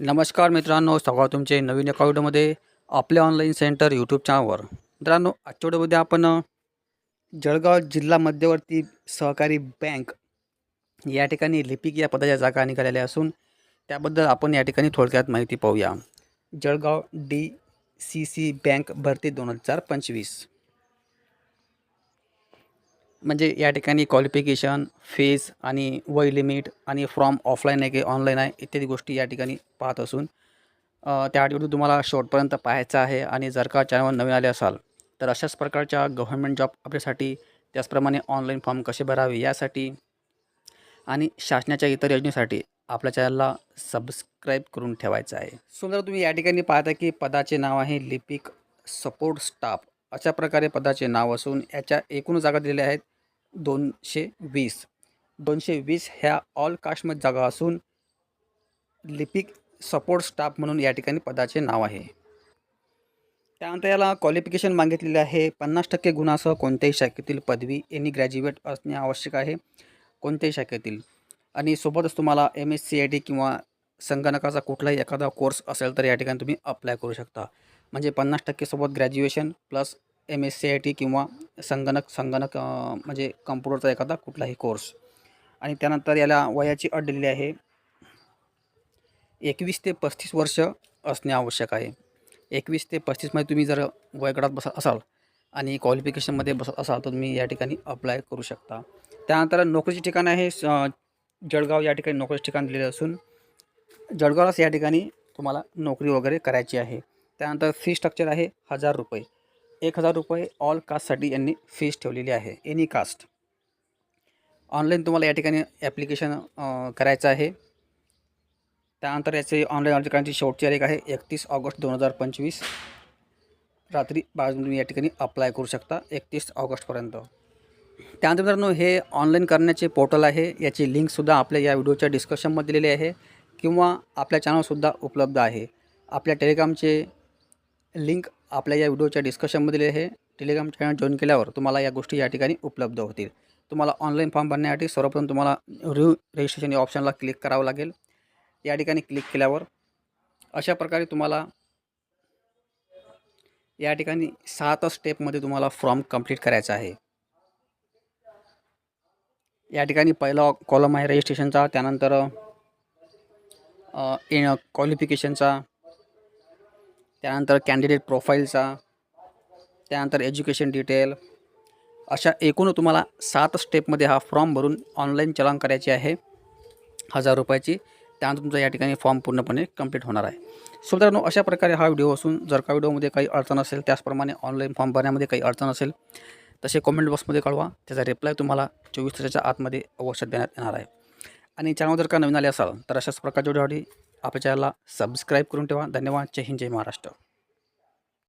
नमस्कार मित्रांनो स्वागत तुमचे नवीन एका व्हिडिओमध्ये आपल्या ऑनलाईन सेंटर यूट्यूब चॅनलवर मित्रांनो आजच्या व्हिडिओमध्ये आपण जळगाव जिल्हा मध्यवर्ती सहकारी बँक या ठिकाणी लिपिक या पदाच्या जागा निघालेल्या असून त्याबद्दल आपण या ठिकाणी थोडक्यात माहिती पाहूया. Jalgaon D C C bank भरती दोन हजार पंचवीस. म्हणजे या ठिकाणी क्वालिफिकेशन फीज आणि वय लिमिट आणि फॉर्म ऑफलाईन आहे की ऑनलाईन आहे इत्यादी गोष्टी या ठिकाणी पाहत असून त्या व्हिडिओ तुम्हाला शेवटपर्यंत पाहायचा आहे आणि जर का चॅनल नवीन आले असाल तर अशाच प्रकारच्या गव्हर्नमेंट जॉब आपल्यासाठी त्याचप्रमाणे ऑनलाईन फॉर्म कसे भरावे यासाठी आणि शासनाच्या इतर योजनेसाठी आपल्या चॅनलला सबस्क्राईब करून ठेवायचं आहे. सुंदर तुम्ही या ठिकाणी पाहता की पदाचे नाव आहे लिपिक सपोर्ट स्टाफ. अशा प्रकारे पदाचे नाव असून याच्या एकूण जागा दिलेल्या आहेत दोनशे वीस. दोनशे वीस ह्या ऑल कास्टमध्ये जागा असून लिपिक सपोर्ट स्टाफ म्हणून या ठिकाणी पदाचे नाव आहे. त्यानंतर याला क्वालिफिकेशन मागितलेले आहे. पन्नास टक्के गुणासह कोणत्याही शाखेतील पदवी एनी ग्रॅज्युएट असणे आवश्यक आहे. कोणत्याही शाखेतील. आणि सोबतच तुम्हाला M S C I T किंवा संगणकाचा कुठलाही एखादा कोर्स असेल तर या ठिकाणी तुम्ही अप्लाय करू शकता. म्हणजे पन्नास टक्केसोबत graduation plus M S C I T किंवा संगणक संगणक म्हणजे कम्प्युटरचा एखादा कुठलाही कोर्स आणि त्यानंतर याला वयाची अट दिलेली आहे. एकवीस ते पस्तीस वर्ष असणे आवश्यक आहे. एकवीस ते पस्तीसमध्ये तुम्ही जर वयगडात बसत असाल आणि क्वालिफिकेशनमध्ये बसत असाल तर तुम्ही या ठिकाणी अप्लाय करू शकता. त्यानंतर नोकरीचे ठिकाण आहे स- जळगाव. या ठिकाणी नोकरीचे ठिकाण दिलेले असून जळगावलाच या ठिकाणी तुम्हाला नोकरी वगैरे करायची आहे. त्यानंतर फी स्ट्रक्चर आहे हजार रुपये. एक हजार रुपये ऑल कास्टसाठी यांनी फीस ठेवलेली आहे. एनी कास्ट ऑनलाईन तुम्हाला या ठिकाणी ॲप्लिकेशन करायचं आहे. त्यानंतर याचे ऑनलाईन अर्ज करण्याची शेवटची तारीख आहे एकतीस ऑगस्ट दोन हजार पंचवीस. रात्री बारा तुम्ही या ठिकाणी अप्लाय करू शकता एकतीस ऑगस्टपर्यंत त्यानंतर मित्रांनो हे ऑनलाईन करण्याचे पोर्टल आहे. याची लिंकसुद्धा आपल्या या व्हिडिओच्या डिस्कशनमध्ये दिलेली आहे किंवा आपल्या चॅनलसुद्धा उपलब्ध आहे. आपल्या टेलिग्रामचे लिंक आपल्या या व्हिडिओच्या डिस्कशनमध्ये दिलेली आहे. टेलिग्राम चॅनल जॉईन केल्यावर तुम्हाला या गोष्टी या ठिकाणी उपलब्ध होतील. तुम्हाला ऑनलाईन फॉर्म भरण्यासाठी सर्वप्रथम तुम्हाला रिव्ह्यू रजिस्ट्रेशन या ऑप्शनला क्लिक करावं लागेल. या ठिकाणी क्लिक केल्यावर अशा प्रकारे तुम्हाला या ठिकाणी सात स्टेपमध्ये तुम्हाला फॉर्म कंप्लीट करायचा आहे. या ठिकाणी पहिला कॉलम आहे रजिस्ट्रेशनचा त्यानंतर इन क्वालिफिकेशनचा त्यानंतर कॅन्डिडेट प्रोफाईलचा त्यानंतर एज्युकेशन डिटेल अशा एकूण तुम्हाला सात स्टेपमध्ये हा फॉर्म भरून ऑनलाईन चलान करायची आहे हजार रुपयाची. त्यानंतर तुमचा या ठिकाणी फॉर्म पूर्णपणे कंप्लीट होणार आहे. सो मित्रांनो अशा प्रकारे हा व्हिडिओ असून जर का व्हिडिओमध्ये काही अडचण असेल त्याचप्रमाणे ऑनलाईन फॉर्म भरण्यामध्ये काही अडचण असेल तसे कॉमेंट बॉक्समध्ये कळवा. त्याचा रिप्लाय तुम्हाला चोवीस तासाच्या आतमध्ये अवश्य देण्यात येणार आहे. आणि चॅनल जर का नवीन आले असाल तर अशाच प्रकारच्या व्हिडिओसाठी आपल्या चॅनलला सबस्क्राईब करून ठेवा. धन्यवाद. जय हिंद जय महाराष्ट्र.